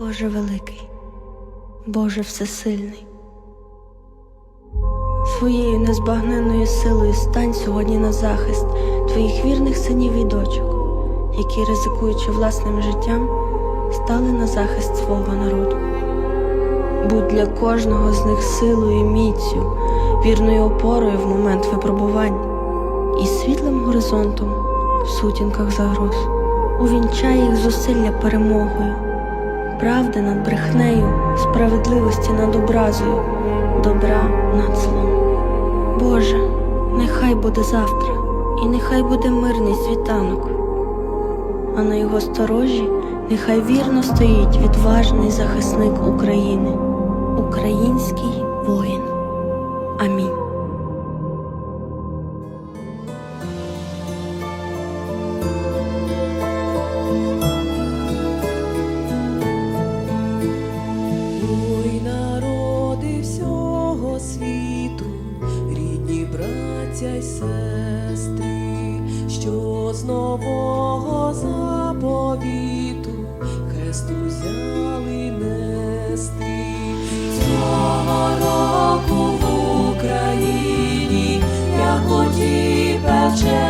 Боже великий, Боже всесильний, своєю незбагненною силою стань сьогодні на захист твоїх вірних синів і дочок, які, ризикуючи власним життям, стали на захист свого народу. Будь для кожного з них силою і міцю, вірною опорою в момент випробувань і світлим горизонтом в сутінках загроз. Увінчай їх зусилля перемогою, правди над брехнею, справедливості над образою, добра над злом. Боже, нехай буде завтра, і нехай буде мирний світанок, а на його сторожі нехай вірно стоїть відважний захисник України, український воїн. Амінь. Й сестри, що з нового заповіту Христу взяли нести. Цього року в Україні, як оті печері,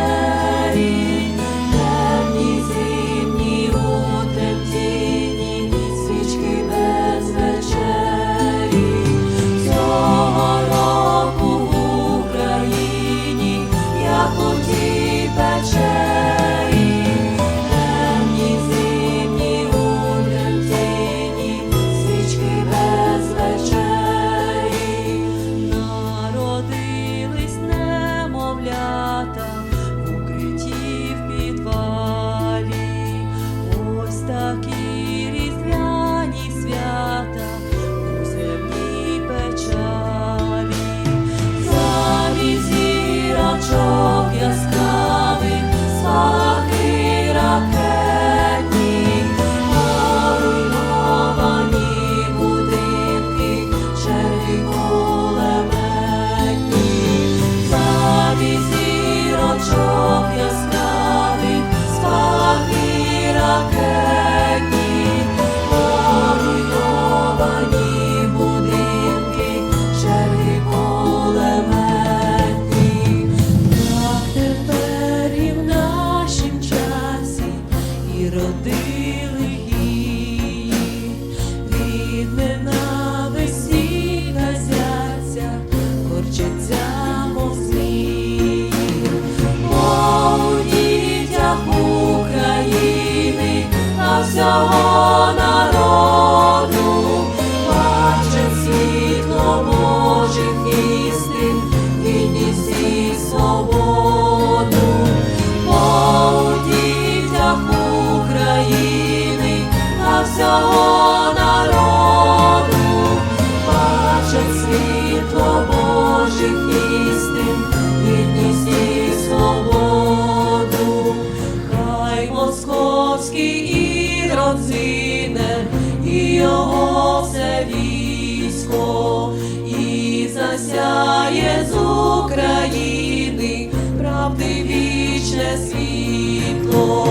зине, і його все військо, і засяє з України правди вічне світло.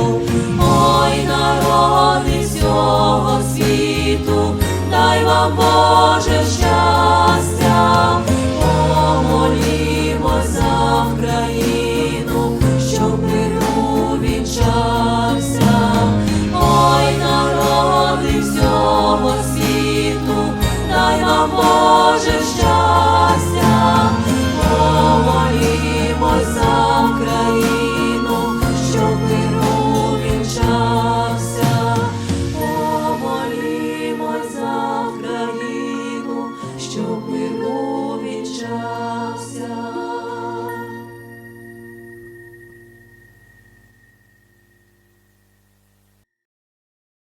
Ой, народи всього світу, дай вам Боже